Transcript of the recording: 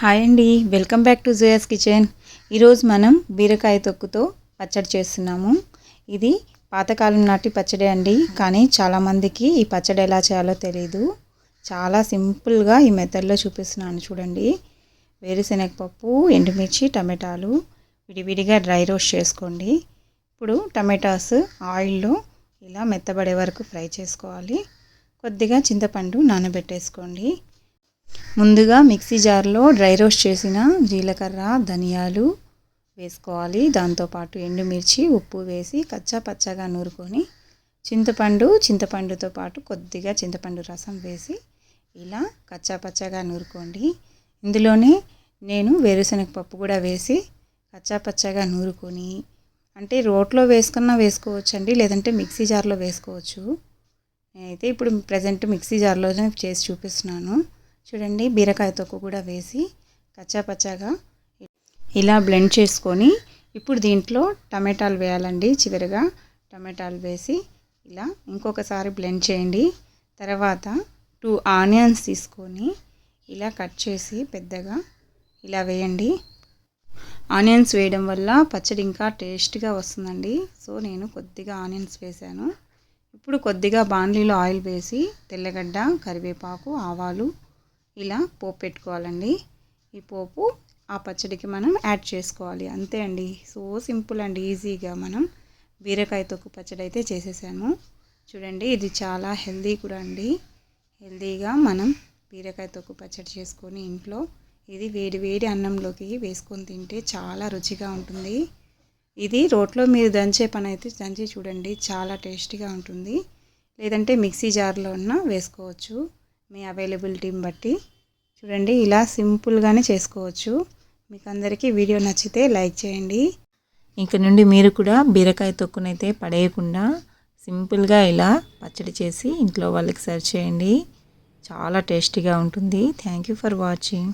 Hi అండి. Welcome back to Zoya's kitchen. ఈరోజు మనం బీరకాయ తొక్కుతో పచ్చడి చేస్తున్నాము. ఇది పాతకాలం నాటి పచ్చడి అండి కానీ చాలామందికి ఈ పచ్చడి ఎలా చేయాలో తెలియదు చాలా సింపుల్గా ఈ మెథడ్లో చూపిస్తున్నాను చూడండి. వేరుశనగపప్పు ఎండుమిర్చి టమాటాలు విడివిడిగా డ్రై రోస్ట్ చేసుకోండి. ఇప్పుడు టమాటాస్ ఆయిల్లో ఇలా మెత్తబడే వరకు ఫ్రై చేసుకోవాలి. కొద్దిగా చింతపండు నానబెట్టేసుకోండి. ముందుగా మిక్సీ జార్లో డ్రై రోస్ట్ చేసిన జీలకర్ర ధనియాలు వేసుకోవాలి. దాంతోపాటు ఎండుమిర్చి ఉప్పు వేసి కచ్చా పచ్చగా నూరుకొని చింతపండు చింతపండుతో పాటు కొద్దిగా చింతపండు రసం వేసి ఇలా కచ్చా పచ్చగా నూరుకోండి. ఇందులోనే నేను వేరుశనగ పప్పు కూడా వేసి కచ్చా పచ్చగా నూరుకొని అంటే రోట్లో వేసుకున్నా వేసుకోవచ్చండి లేదంటే మిక్సీ జార్లో వేసుకోవచ్చు. నేనైతే ఇప్పుడు ప్రజెంట్ మిక్సీ జార్లోనే చేసి చూపిస్తున్నాను. చూడండి బీరకాయ తొక్కు కూడా వేసి కచ్చాపచ్చాగా ఇలా బ్లెండ్ చేసుకొని ఇప్పుడు దీంట్లో టమాటాలు వేయాలండి చివరిగా. టమాటాలు వేసి ఇలా ఇంకొకసారి బ్లెండ్ చేయండి. తర్వాత టూ ఆనియన్స్ తీసుకొని ఇలా కట్ చేసి పెద్దగా ఇలా వేయండి. ఆనియన్స్ వేయడం వల్ల పచ్చడి ఇంకా టేస్ట్గా వస్తుందండి. సో నేను కొద్దిగా ఆనియన్స్ వేసాను. ఇప్పుడు కొద్దిగా బాండ్లీలో ఆయిల్ వేసి తెల్లగడ్డ కరివేపాకు ఆవాలు ఇలా పోపు పెట్టుకోవాలండి. ఈ పోపు ఆ పచ్చడికి మనం యాడ్ చేసుకోవాలి. అంతే అండి. సో సింపుల్ అండ్ ఈజీగా మనం బీరకాయ తొక్కు పచ్చడి అయితే చేసేసాము. చూడండి ఇది చాలా హెల్దీ కూడా అండి. హెల్దీగా మనం బీరకాయ తొక్కు పచ్చడి చేసుకొని ఇంట్లో ఇది వేడి వేడి అన్నంలోకి వేసుకొని తింటే చాలా రుచిగా ఉంటుంది. ఇది రోట్లో మీరు దంచే పని అయితే దంచి చూడండి చాలా టేస్టీగా ఉంటుంది. లేదంటే మిక్సీ జార్లో ఉన్న వేసుకోవచ్చు. మీ అవైలబిలిటీని బట్టి. చూడండి ఇలా సింపుల్గానే చేసుకోవచ్చు. మీకు అందరికీ వీడియో నచ్చితే లైక్ చేయండి. ఇంక నుండి మీరు కూడా బీరకాయ తొక్కునైతే పడేయకుండా సింపుల్గా ఇలా పచ్చడి చేసి ఇంట్లో వాళ్ళకి సర్వ్ చేయండి. చాలా టేస్టీగా ఉంటుంది. Thank you for watching